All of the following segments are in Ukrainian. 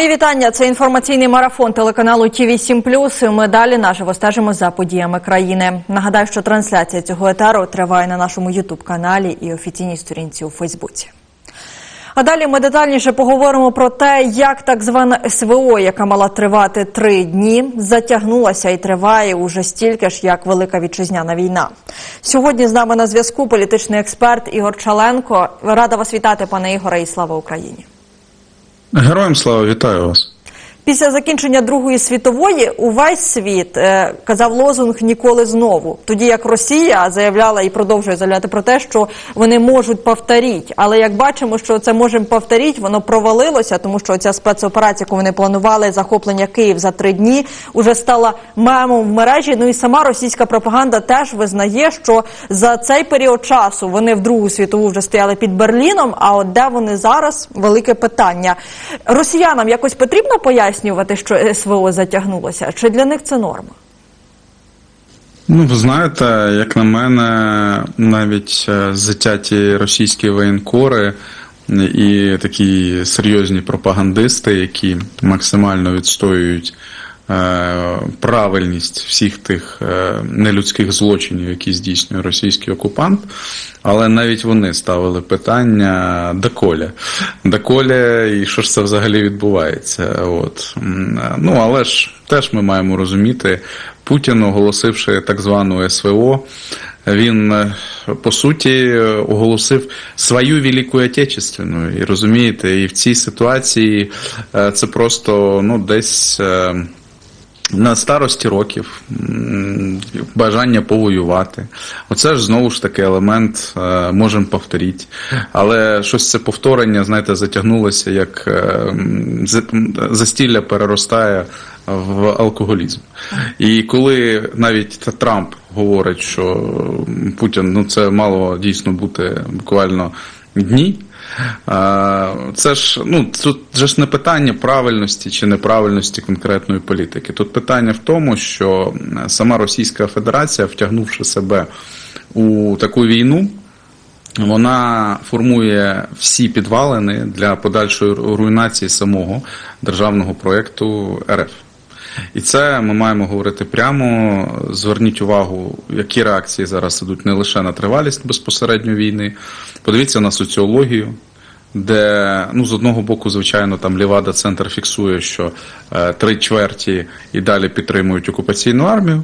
Мої вітання. Це інформаційний марафон телеканалу ТІВІ 7 Ми далі наживо стежимо за подіями країни. Нагадаю, що трансляція цього етеру триває на нашому Ютуб каналі і офіційній сторінці у Фейсбуці. А далі ми детальніше поговоримо про те, як так звана СВО, яка мала тривати три дні, затягнулася і триває уже стільки ж, як Велика Вітчизняна війна. Сьогодні з нами на зв'язку політичний експерт Ігор Чаленко. Рада вас вітати, пане Ігоре, і слава Україні. Героям слава вітаю вас. Після закінчення Другої світової увесь світ е, казав лозунг ніколи знову. Тоді як Росія заявляла і продовжує заявляти про те, що вони можуть повторіть. Але як бачимо, що це можемо повторіть, воно провалилося, тому що ця спецоперація, яку вони планували, захоплення Київ за три дні, уже стала мемом в мережі. Ну і сама російська пропаганда теж визнає, що за цей період часу вони в Другу світову вже стояли під Берліном. А от де вони зараз велике питання. Росіянам якось потрібно пояснювати, що СВО затягнулося? Чи для них це норма? Ну, ви знаєте, як на мене, навіть е, затяті російські воєнкори і такі серйозні пропагандисти, які максимально відстоюють правильність всіх тих е, нелюдських злочинів, які здійснює російський окупант, але навіть вони ставили питання доколя. Доколя і що ж це взагалі відбувається. От. Ну, але ж теж ми маємо розуміти, Путін, оголосивши так звану СВО, він е, по суті оголосив свою Велику Отечественну. І розумієте, і в цій ситуації е, це просто ну, десь. На старості років бажання повоювати. Оце ж знову ж таки елемент е, можемо повторити. Але щось це повторення, знаєте, затягнулося, як е, застілля переростає в алкоголізм. І коли навіть Трамп говорить, що Путін ну це мало дійсно бути буквально дні. Це ж ну тут же ж не питання правильності чи неправильності конкретної політики. Тут питання в тому, що сама Російська Федерація, втягнувши себе у таку війну, вона формує всі підвалини для подальшої руйнації самого державного проєкту РФ. І це ми маємо говорити прямо. Зверніть увагу, які реакції зараз ідуть не лише на тривалість безпосередньо війни. Подивіться на соціологію, де ну з одного боку, звичайно, там Лівада центр фіксує, що е, три чверті і далі підтримують окупаційну армію.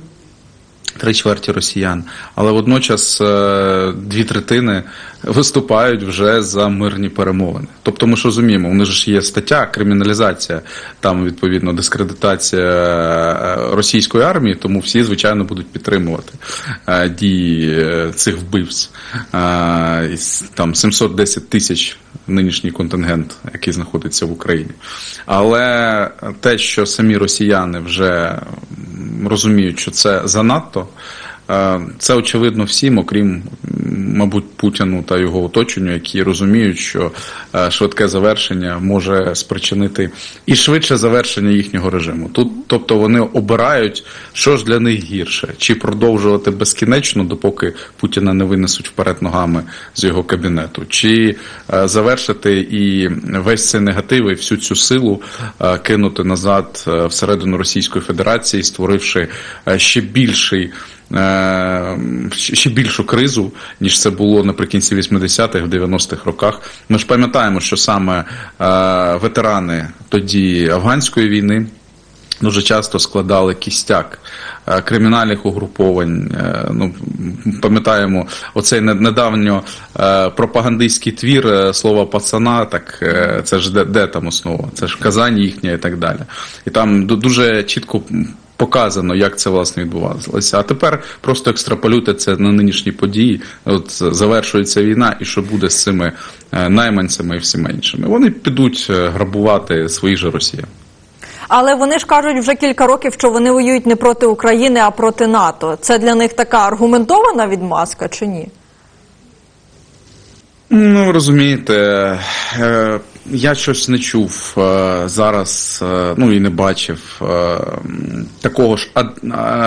Три чверті росіян, але водночас е, дві третини виступають вже за мирні перемовини. Тобто, ми ж розуміємо, у них ж є стаття криміналізація, там відповідно дискредитація е, російської армії, тому всі звичайно будуть підтримувати е, дії е, цих вбивць. Там 710 тисяч нинішній контингент, який знаходиться в Україні. Але те, що самі росіяни вже розуміють, що це занадто. Це очевидно всім, окрім, мабуть, Путіну та його оточенню, які розуміють, що е, швидке завершення може спричинити і швидше завершення їхнього режиму. Тут, тобто, вони обирають, що ж для них гірше, чи продовжувати безкінечно, допоки Путіна не винесуть вперед ногами з його кабінету, чи е, завершити і весь цей негатив і всю цю силу е, кинути назад всередину Російської Федерації, створивши ще більший. Е, Ще більшу кризу, ніж це було наприкінці 80-х, в 90-х роках. Ми ж пам'ятаємо, що саме е, ветерани тоді афганської війни дуже часто складали кістяк е, кримінальних угруповань. Ну, пам'ятаємо оцей не- недавньо пропагандистський твір слова пацана, так це ж де, де там основа? Це ж Казань їхня і так далі. І там ду- дуже чітко. Показано, як це власне відбувалося. А тепер просто екстраполюйте це на нинішні події. От завершується війна, і що буде з цими е, найманцями і всіма іншими? Вони підуть е, грабувати своїх же росіян. Але вони ж кажуть вже кілька років, що вони воюють не проти України, а проти НАТО. Це для них така аргументована відмазка чи ні? Ну, розумієте, е, я щось не чув е, зараз, е, ну і не бачив е, такого ж,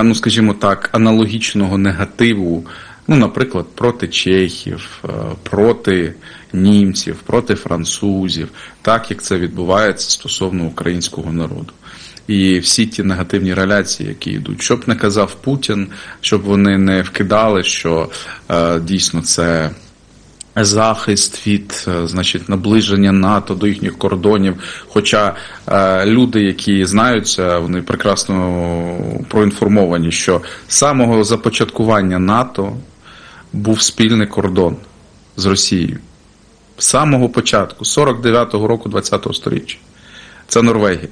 ну скажімо так, аналогічного негативу Ну, наприклад, проти чехів, проти німців, проти французів, так як це відбувається стосовно українського народу. І всі ті негативні реляції, які йдуть, щоб не казав Путін, щоб вони не вкидали, що дійсно це захист від е, значить наближення НАТО до їхніх кордонів. Хоча е, люди, які знаються, вони прекрасно проінформовані, що з самого започаткування НАТО був спільний кордон з Росією. З самого початку, 49-го року 20-го сторіччя. Це Норвегія.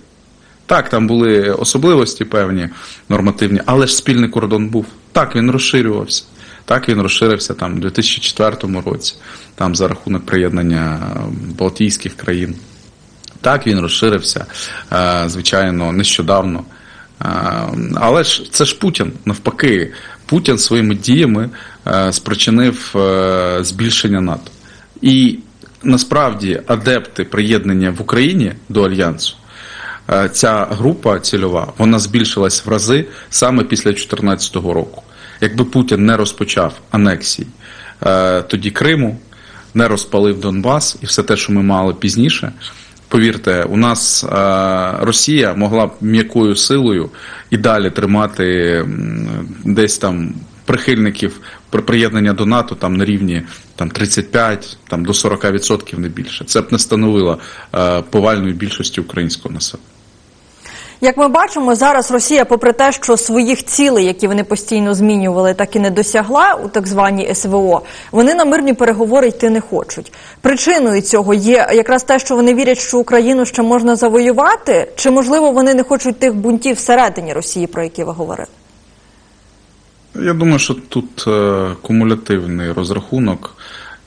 Так, там були особливості певні нормативні, але ж спільний кордон був. Так, він розширювався. Так, він розширився там у 2004 році, там за рахунок приєднання е, Балтійських країн. Так, він розширився, е, звичайно, нещодавно. Е, Але ж це ж Путін, навпаки, Путін своїми діями е, спричинив збільшення НАТО. І насправді адепти приєднання в Україні до Альянсу. Ця група цільова вона збільшилась в рази саме після 2014 року. Якби Путін не розпочав анексії е, тоді Криму, не розпалив Донбас і все те, що ми мали пізніше. Повірте, у нас е, Росія могла б м'якою силою і далі тримати десь там прихильників при приєднання до НАТО там на рівні там 35 там до 40% не більше. Це б не становило е, повальної більшості українського населення. Як ми бачимо, зараз Росія, попри те, що своїх цілей, які вони постійно змінювали, так і не досягла у так званій СВО, вони на мирні переговори йти не хочуть. Причиною цього є якраз те, що вони вірять, що Україну ще можна завоювати, чи можливо вони не хочуть тих бунтів всередині Росії, про які ви говорили? Я думаю, що тут е, кумулятивний розрахунок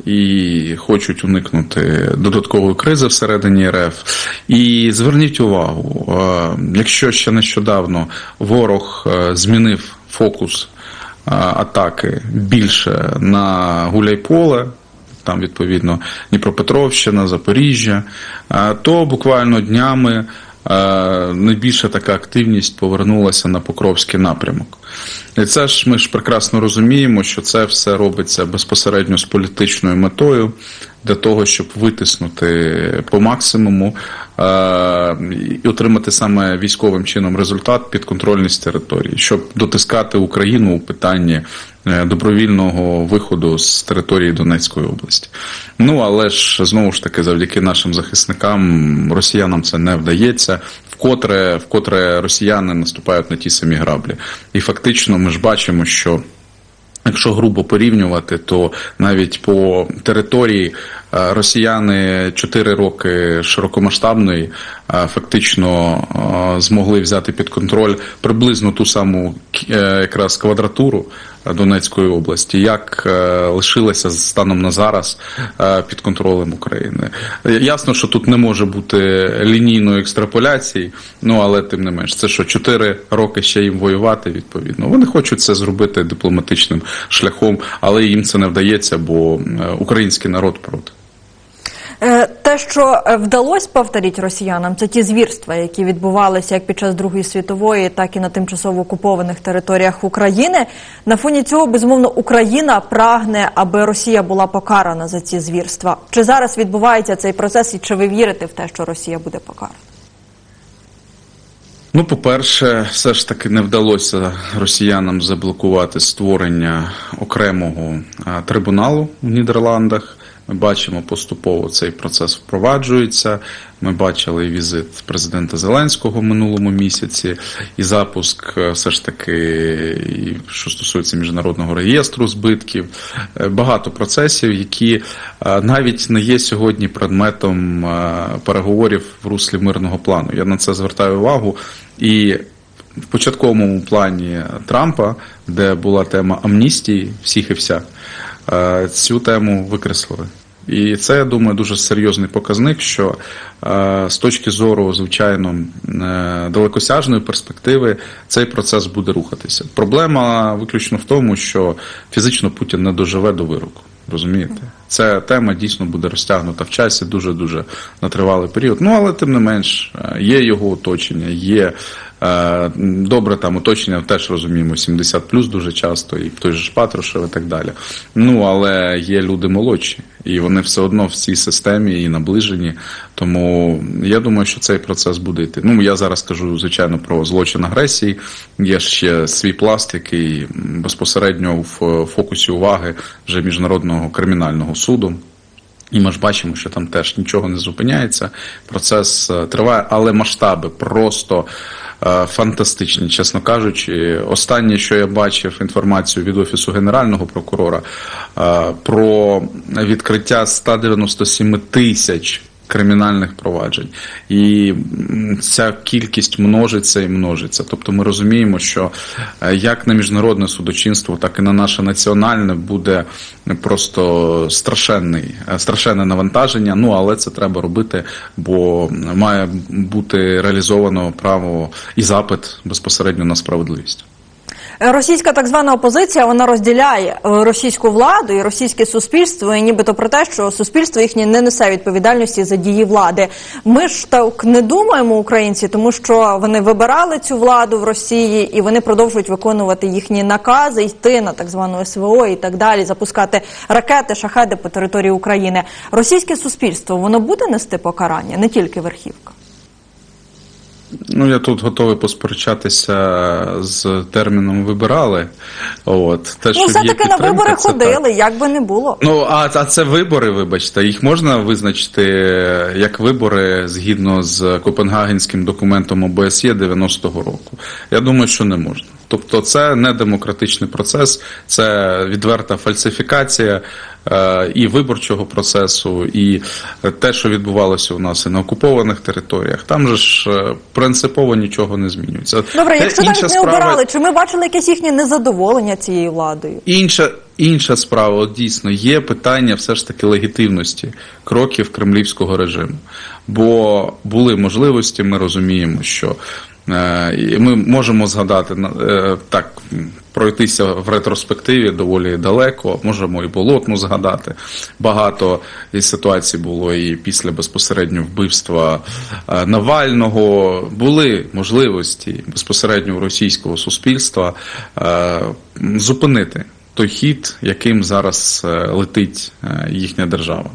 і хочуть уникнути додаткової кризи всередині РФ. І зверніть увагу, е, якщо ще нещодавно ворог е, змінив фокус е, атаки більше на Гуляйполе, там відповідно Дніпропетровщина, Запоріжжя, то буквально днями найбільша така активність повернулася на Покровський напрямок. І це ж ми ж прекрасно розуміємо, що це все робиться безпосередньо з політичною метою для того, щоб витиснути по максимуму е- і отримати саме військовим чином результат підконтрольність території, щоб дотискати Україну у питанні е, добровільного виходу з території Донецької області. Ну але ж знову ж таки, завдяки нашим захисникам, росіянам це не вдається. Вкотре, вкотре росіяни наступають на ті самі граблі. І фактично ми ж бачимо, що Якщо грубо порівнювати, то навіть по території е, росіяни 4 роки широкомасштабної е, фактично е, змогли взяти під контроль приблизно ту саму е, якраз квадратуру Донецької області, як е, лишилася станом на зараз е, під контролем України. Ясно, що тут не може бути лінійної екстраполяції, ну але тим не менш, це що 4 роки ще їм воювати відповідно. Вони хочуть це зробити дипломатичним шляхом, але їм це не вдається, бо е, український народ проти. Е, Те, що е, вдалося повторити росіянам, це ті звірства, які відбувалися як під час Другої світової, так і на тимчасово окупованих територіях України. На фоні цього, безумовно, Україна прагне, аби Росія була покарана за ці звірства. Чи зараз відбувається цей процес, і чи ви вірите в те, що Росія буде покарана? Ну, по-перше, все ж таки не вдалося росіянам заблокувати створення окремого трибуналу в Нідерландах. Ми бачимо поступово цей процес впроваджується. Ми бачили візит президента Зеленського в минулому місяці, і запуск е, все ж таки, що стосується міжнародного реєстру збитків. Е, Багато процесів, які е, навіть не є сьогодні предметом переговорів в руслі мирного плану. Я на це звертаю увагу. І в початковому плані Трампа, де була тема амністії всіх і вся, цю тему викреслили. І це, я думаю, дуже серйозний показник, що е, з точки зору, звичайно, е, далекосяжної перспективи цей процес буде рухатися. Проблема виключно в тому, що фізично Путін не доживе до вироку. Розумієте, ця тема дійсно буде розтягнута в часі дуже дуже на тривалий період. Ну але тим не менш е, є його оточення, є Добре, там уточнення теж розуміємо, 70 плюс дуже часто, і той же Патрушев і так далі. Ну, але є люди молодші, і вони все одно в цій системі і наближені. Тому я думаю, що цей процес буде йти. Ну, я зараз кажу, звичайно, про злочин агресії. Є ще свій пласт, який безпосередньо в фокусі уваги вже міжнародного кримінального суду. І ми ж бачимо, що там теж нічого не зупиняється. Процес е, триває, але масштаби просто е, фантастичні, чесно кажучи. Останнє, що я бачив інформацію від офісу генерального прокурора е, про відкриття 197 тисяч кримінальних проваджень, і ця кількість множиться і множиться. Тобто, ми розуміємо, що е, як на міжнародне судочинство, так і на наше національне буде просто страшенний, е, страшенне навантаження. Ну але це треба робити, бо має бути реалізовано право і запит безпосередньо на справедливість. Російська так звана опозиція вона розділяє е, російську владу і російське суспільство, і нібито про те, що суспільство їхнє не несе відповідальності за дії влади. Ми ж так не думаємо, українці, тому що вони вибирали цю владу в Росії і вони продовжують виконувати їхні накази, йти на так звану СВО і так далі, запускати ракети, шахеди по території України. Російське суспільство воно буде нести покарання, не тільки верхівка. Ну, я тут готовий посперечатися з терміном вибирали. От те, Ну, що все таки на вибори це так. ходили, як би не було. Ну, а, а це вибори, вибачте, їх можна визначити як вибори згідно з Копенгагенським документом ОБСЄ 90-го року. Я думаю, що не можна. Тобто це не демократичний процес, це відверта фальсифікація е, і виборчого процесу, і те, що відбувалося у нас і на окупованих територіях. Там же ж е, принципово нічого не змінюється. Добре, Те якщо навіть не справа- обирали, чи ми бачили якесь їхнє незадоволення цією владою? Інша, інша справа, от дійсно, є питання все ж таки легітимності кроків кремлівського режиму. Бо були можливості, ми розуміємо, що і ми можемо згадати е, так. Пройтися в ретроспективі доволі далеко, можемо і болотну згадати. Багато ситуацій було і після безпосередньо вбивства е, Навального. Були можливості безпосередньо російського суспільства е, зупинити той хід, яким зараз е, летить е, їхня держава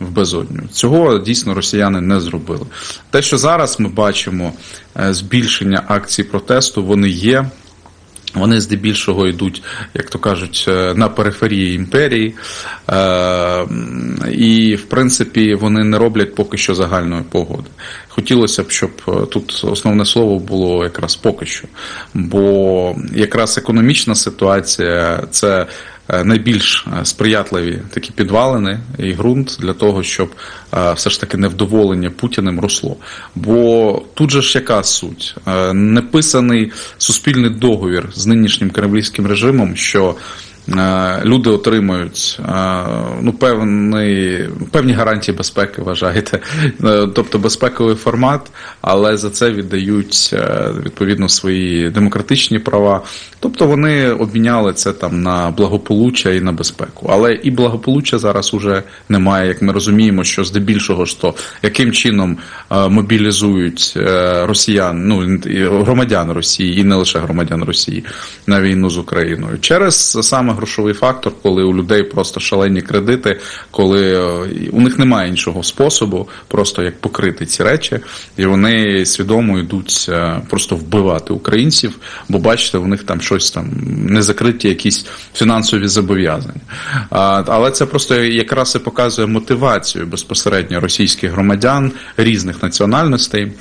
в безодню. Цього дійсно росіяни не зробили. Те, що зараз ми бачимо е, збільшення акцій протесту, вони є. Вони здебільшого йдуть, як то кажуть, е, на периферії імперії, Е, і в принципі вони не роблять поки що загальної погоди. Хотілося б, щоб тут основне слово було якраз поки що. Бо якраз економічна ситуація це найбільш е, сприятливі такі підвалини і ґрунт для того, щоб е, все ж таки невдоволення Путіним росло. Бо тут же ж яка суть? Е, Неписаний суспільний договір з нинішнім кремлівським режимом, що е, люди отримують е, ну, певний, певні гарантії безпеки, вважаєте, Е, тобто безпековий формат, але за це віддають е, відповідно свої демократичні права. Тобто вони обміняли це там на благополуччя і на безпеку. Але і благополуччя зараз уже немає, як ми розуміємо, що здебільшого ж то яким чином е, мобілізують е, росіян, ну громадян Росії, і не лише громадян Росії на війну з Україною через саме грошовий фактор, коли у людей просто шалені кредити, коли е, у них немає іншого способу, просто як покрити ці речі, і вони свідомо йдуть е, просто вбивати українців, бо бачите, у них там щось там не закриті якісь фінансові зобов'язання. Але це просто якраз і показує мотивацію безпосередньо російських громадян різних національностей.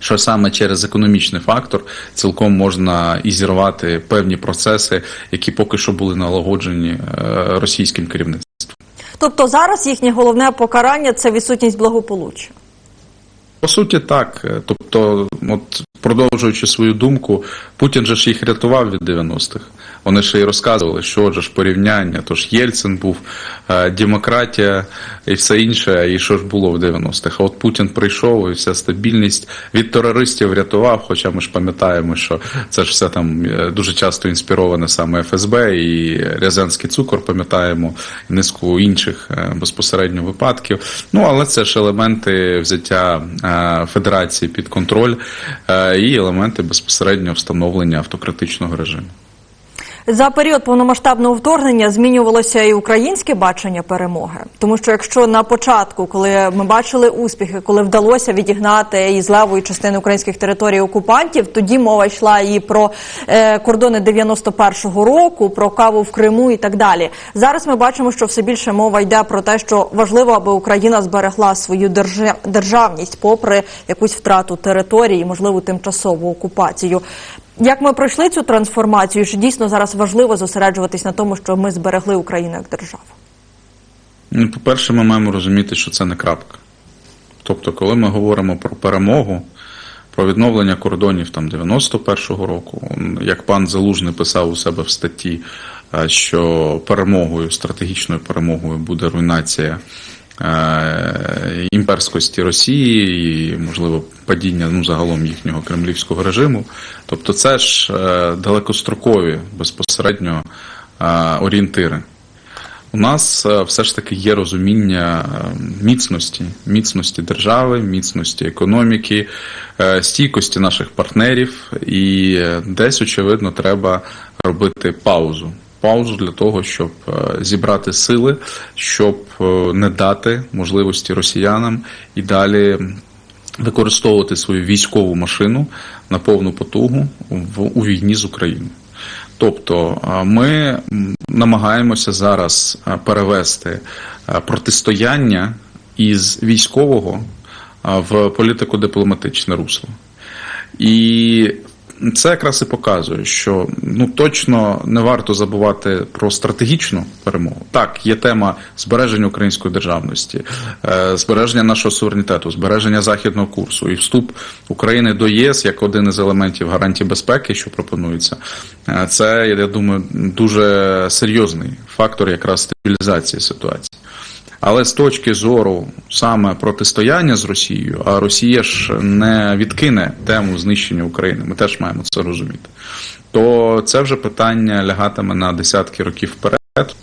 Що саме через економічний фактор цілком можна і зірвати певні процеси, які поки що були налагоджені е, російським керівництвом. Тобто зараз їхнє головне покарання це відсутність благополуччя. По суті, так. Тобто, от продовжуючи свою думку, Путін же ж їх рятував від 90-х. Вони ще й розказували, що ж порівняння. Тож Єльцин був е, демократія і все інше, і що ж було в 90-х. А от Путін прийшов і вся стабільність від терористів врятував. Хоча ми ж пам'ятаємо, що це ж все там е, дуже часто інспіроване саме ФСБ і Рязанський цукор, пам'ятаємо низку інших е, безпосередньо випадків. Ну але це ж елементи взяття федерації під контроль і елементи безпосередньо встановлення автократичного режиму. За період повномасштабного вторгнення змінювалося і українське бачення перемоги. Тому що якщо на початку, коли ми бачили успіхи, коли вдалося відігнати із левої частини українських територій окупантів, тоді мова йшла і про е, кордони 91-го року, про каву в Криму і так далі. Зараз ми бачимо, що все більше мова йде про те, що важливо, аби Україна зберегла свою держа- державність, попри якусь втрату території, можливо, тимчасову окупацію. Як ми пройшли цю трансформацію, чи дійсно зараз важливо зосереджуватись на тому, що ми зберегли Україну як державу? Ну, по-перше, ми маємо розуміти, що це не крапка. Тобто, коли ми говоримо про перемогу, про відновлення кордонів там 91-го року, як пан Залужний писав у себе в статті, е, що перемогою, стратегічною перемогою буде руйнація імперськості Росії і, можливо, падіння ну, загалом їхнього кремлівського режиму. Тобто, це ж е, далекострокові безпосередньо е, орієнтири. У нас е, все ж таки є розуміння е, міцності, міцності держави, міцності економіки, е, стійкості наших партнерів, і е, десь, очевидно, треба робити паузу. Паузу для того, щоб е, зібрати сили, щоб е, не дати можливості росіянам і далі використовувати свою військову машину на повну потугу в у війні з Україною. Тобто ми намагаємося зараз перевести протистояння із військового в політико-дипломатичне русло. І це якраз і показує, що ну точно не варто забувати про стратегічну перемогу. Так, є тема збереження української державності, е, збереження нашого суверенітету, збереження західного курсу і вступ України до ЄС як один із елементів гарантії безпеки, що пропонується. Е, Це я думаю дуже серйозний фактор якраз стабілізації ситуації. Але з точки зору саме протистояння з Росією, а Росія ж не відкине тему знищення України, ми теж маємо це розуміти. То це вже питання лягатиме на десятки років вперед.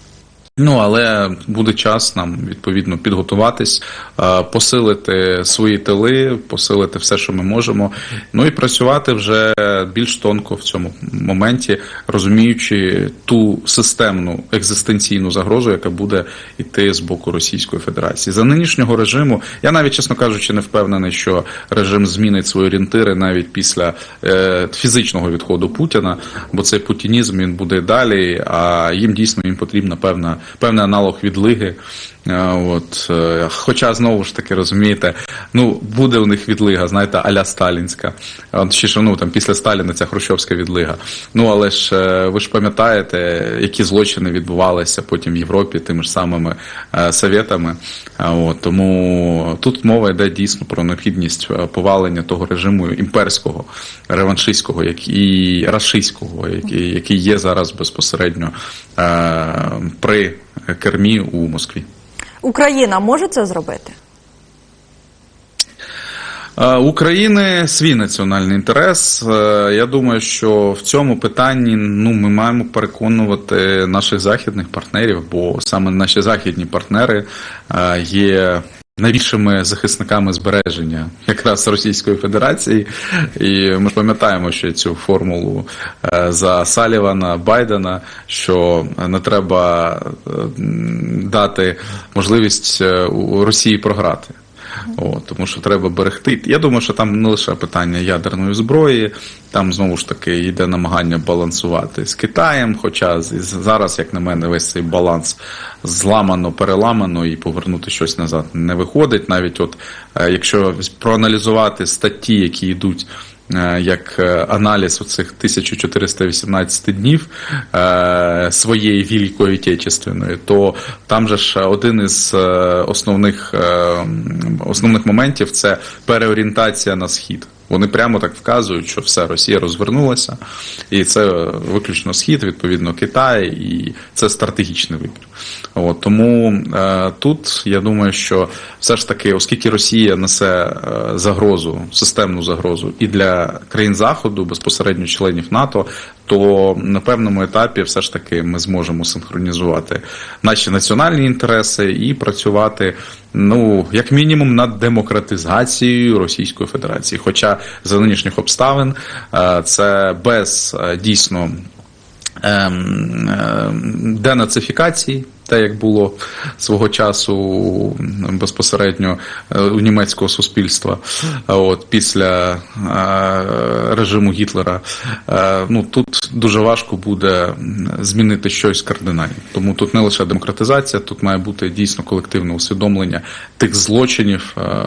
Ну, але буде час нам відповідно підготуватись, е, посилити свої тили, посилити все, що ми можемо. Ну і працювати вже більш тонко в цьому моменті, розуміючи ту системну екзистенційну загрозу, яка буде йти з боку Російської Федерації. За нинішнього режиму я навіть, чесно кажучи, не впевнений, що режим змінить свої орієнтири навіть після е, фізичного відходу Путіна, бо цей путінізм він буде далі. А їм дійсно їм потрібна певна певний аналог відлиги. Е, От, е, хоча знову ж таки розумієте, ну буде у них відлига, знаєте, аля сталінська. Ще ж, ну там після Сталіна ця хрущовська відлига. Ну але ж е, ви ж пам'ятаєте, які злочини відбувалися потім в Європі тими ж самими е, совєтами. От тому тут мова йде дійсно про необхідність повалення того режиму імперського, реваншистського, як і рашистського, який, є зараз безпосередньо при кермі у Москві. Україна може це зробити? Е, України свій національний інтерес. Е, Я думаю, що в цьому питанні ну ми маємо переконувати наших західних партнерів, бо саме наші західні партнери е, є. Найбільшими захисниками збереження якраз Російської Федерації, і ми пам'ятаємо, що цю формулу е, за Салівана Байдена, що не треба е, дати можливість е, у Росії програти. О, тому що треба берегти. Я думаю, що там не лише питання ядерної зброї, там знову ж таки йде намагання балансувати з Китаєм. Хоча зараз, як на мене, весь цей баланс зламано, переламано і повернути щось назад не виходить. Навіть от е, якщо проаналізувати статті, які йдуть. Е, Як е, аналіз оцих 1418 днів е, своєї Великої Отечественної, то там же ж один із основних, основних моментів це переорієнтація на схід. Вони прямо так вказують, що все, Росія розвернулася, і це виключно схід, відповідно, Китай, і це стратегічний вибір. От, тому е, тут я думаю, що все ж таки, оскільки Росія несе е, загрозу, системну загрозу і для країн Заходу, безпосередньо членів НАТО, то на певному етапі все ж таки ми зможемо синхронізувати наші національні інтереси і працювати, ну як мінімум, над демократизацією Російської Федерації. Хоча за нинішніх обставин е, це без е, дійсно ем, ем, денацифікації, те, як було свого часу безпосередньо е, у німецького суспільства, от після е, режиму Гітлера, е, ну тут дуже важко буде змінити щось кардинально. Тому тут не лише демократизація, тут має бути дійсно колективне усвідомлення тих злочинів е,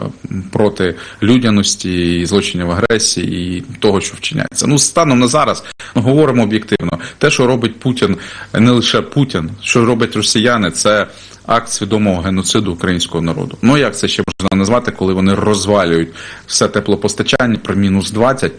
проти людяності і злочинів агресії і того, що вчиняється. Ну станом на зараз ну, говоримо об'єктивно. Те, що робить Путін, не лише Путін, що роблять росіяни, це акт свідомого геноциду українського народу. Ну як це ще можна назвати, коли вони розвалюють все теплопостачання при мінус 20?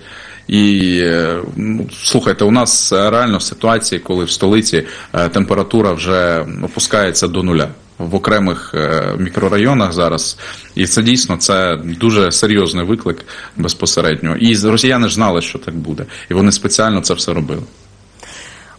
І е, ну, слухайте, у нас реально ситуації, коли в столиці е, температура вже опускається до нуля в окремих е, мікрорайонах зараз, і це дійсно це дуже серйозний виклик безпосередньо. І росіяни ж знали, що так буде, і вони спеціально це все робили.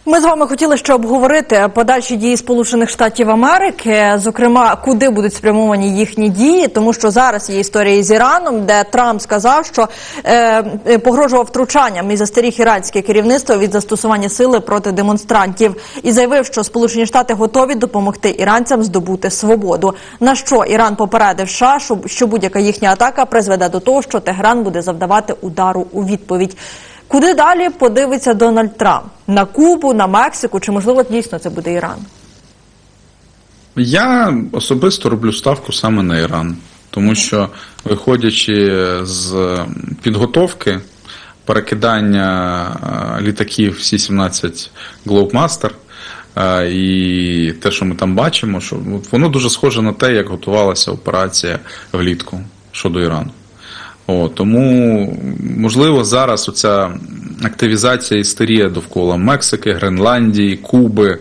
Ми з вами хотіли ще обговорити подальші дії Сполучених Штатів Америки, зокрема, куди будуть спрямовані їхні дії, тому що зараз є історія з Іраном, де Трамп сказав, що е, е, погрожував втручанням і застеріг іранське керівництво від застосування сили проти демонстрантів і заявив, що Сполучені Штати готові допомогти іранцям здобути свободу. На що Іран попередив США, що, що будь-яка їхня атака призведе до того, що Тегеран буде завдавати удару у відповідь. Куди далі подивиться Дональд Трамп? На Кубу, на Мексику, чи можливо дійсно це буде Іран? Я особисто роблю ставку саме на Іран, тому що виходячи з підготовки, перекидання е, літаків Сі-17 Globemaster, е, і те, що ми там бачимо, що воно дуже схоже на те, як готувалася операція влітку щодо Ірану. О, тому, можливо, зараз оця активізація істерія довкола Мексики, Гренландії, Куби, е,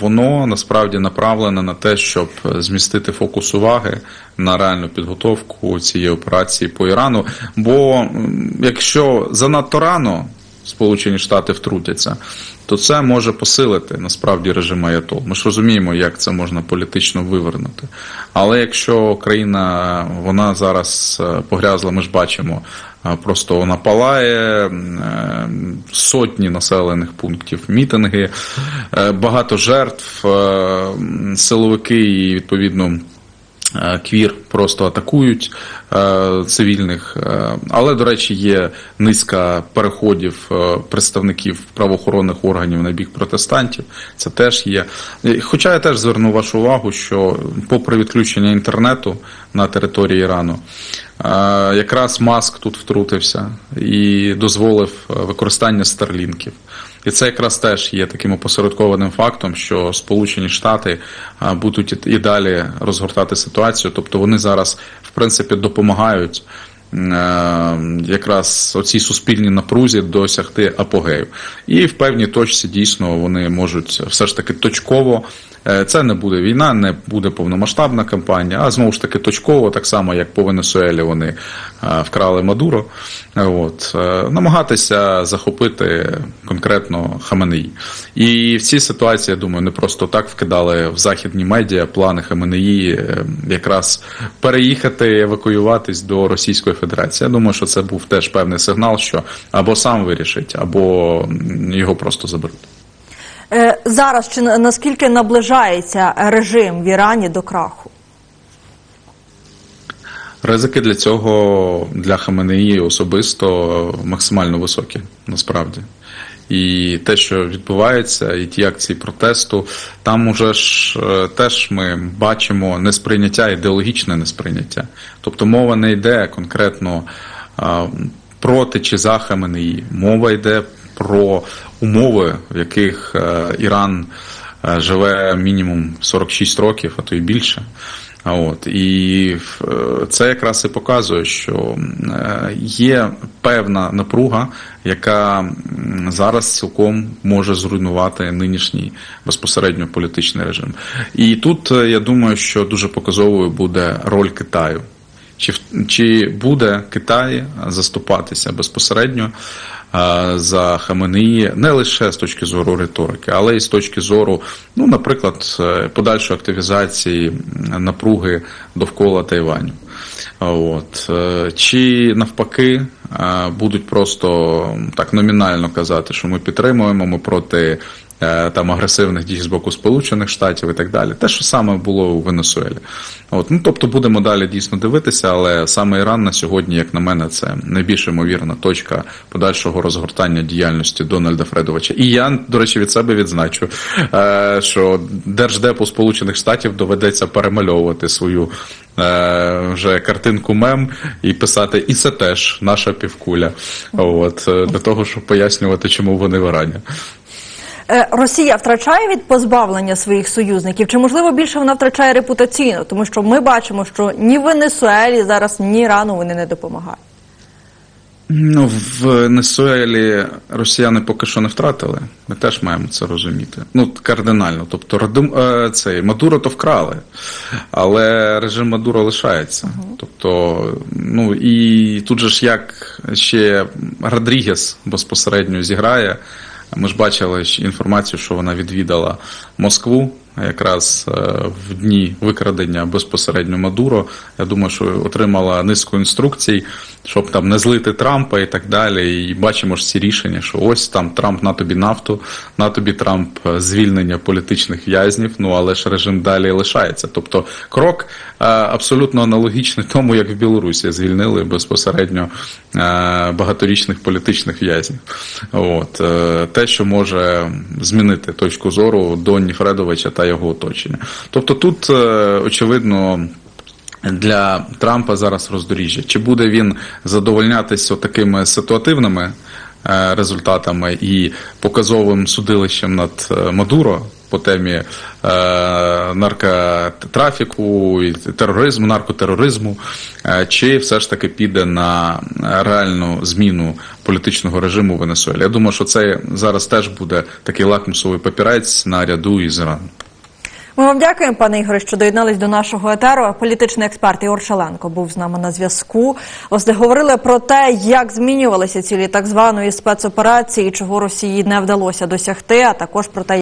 воно насправді направлене на те, щоб змістити фокус уваги на реальну підготовку цієї операції по Ірану. Бо якщо занадто рано Сполучені Штати втрутяться, то це може посилити насправді режим Аятол. Ми ж розуміємо, як це можна політично вивернути. Але якщо країна вона зараз е, погрязла, ми ж бачимо, е, просто вона палає, е, сотні населених пунктів, мітинги, багато жертв, силовики і відповідно. Е, Квір просто атакують е, цивільних, Е, але, до речі, є низка переходів представників правоохоронних органів на бік протестантів. Це теж є. Хоча я теж зверну вашу увагу, що попри відключення інтернету на території Ірану, якраз Маск тут втрутився і дозволив використання старлінків. І це якраз теж є таким опосередкованим фактом, що Сполучені Штати будуть і- далі розгортати ситуацію. Тобто вони зараз, в принципі, допомагають е, якраз оцій суспільній напрузі досягти апогею. І в певній точці дійсно вони можуть все ж таки точково. е, Це не буде війна, не буде повномасштабна кампанія, а знову ж таки точково, так само як по Венесуелі вони е, вкрали Мадуро. От е, намагатися захопити конкретно Хаменеї. І в цій ситуації, я думаю, не просто так вкидали в західні медіа плани Хаменеї якраз переїхати, евакуюватись до Російської. Я думаю, що це був теж певний сигнал, що або сам вирішить, або його просто заберуть. Е, зараз чи наскільки наближається режим в Ірані до краху? Ризики для цього для Хаменеї особисто максимально високі, насправді. І те, що відбувається, і ті акції протесту, там уже ж е, теж ми бачимо несприйняття, ідеологічне несприйняття. Тобто мова не йде конкретно проти чи за Хаменеї. Мова йде про умови, в яких е, Іран е, живе мінімум 46 років, а то й більше. От і е, це якраз і показує, що е, є певна напруга, яка зараз цілком може зруйнувати нинішній безпосередньо політичний режим. І тут е, я думаю, що дуже показовою буде роль Китаю. Чи, чи буде Китай заступатися безпосередньо за Хаменеї не лише з точки зору риторики, але й з точки зору, ну, наприклад, е, подальшої активізації напруги довкола Тайваню. От. е, Чи навпаки е, будуть просто так номінально казати, що ми підтримуємо, ми проти там агресивних дій з боку Сполучених Штатів і так далі. Те, що саме було у Венесуелі. От, ну, тобто будемо далі дійсно дивитися, але саме Іран на сьогодні, як на мене, це найбільш ймовірна точка подальшого розгортання діяльності Дональда Фредовича. І я, до речі, від себе відзначу, е, що Держдепу Сполучених Штатів доведеться перемальовувати свою е, вже картинку мем і писати, і це теж наша півкуля. От, е, для того, щоб пояснювати, чому вони в Ірані. Е, Росія втрачає від позбавлення своїх союзників, чи можливо більше вона втрачає репутаційно, тому що ми бачимо, що ні Венесуелі зараз, ні Ірану вони не допомагають. Ну, в Венесуелі росіяни поки що не втратили. Ми теж маємо це розуміти. Ну, кардинально. Тобто, е, цей Мадуро то вкрали, але режим Мадуро лишається. Тобто, ну і тут же ж як ще Родрігес безпосередньо зіграє. Ми ж бачили інформацію, що вона відвідала Москву якраз е, в дні викрадення безпосередньо Мадуро. Я думаю, що отримала низку інструкцій, щоб там не злити Трампа і так далі. І бачимо ж ці рішення, що ось там Трамп на тобі нафту, на тобі Трамп е, звільнення політичних в'язнів. Ну але ж режим далі лишається. Тобто крок е, абсолютно аналогічний тому, як в Білорусі звільнили безпосередньо багаторічних політичних в'язнів. От те, що може змінити точку зору Доні Фредовича та його оточення. Тобто тут е, очевидно. Для Трампа зараз роздоріжжя. Чи буде він задовольнятися такими ситуативними е, результатами і показовим судилищем над е, Мадуро по темі наркотрафіку, тероризму, наркотероризму, чи все ж таки піде на реальну зміну політичного режиму в Венесуелі? Я думаю, що це зараз теж буде такий лакмусовий папірець на ряду із Іраном. Ми вам дякуємо, пане Ігоре, що доєднались до нашого етеру. Політичний експерт Ігор Шаленко був з нами на зв'язку. Власне, говорили про те, як змінювалися цілі так званої спецоперації, чого Росії не вдалося досягти, а також про те,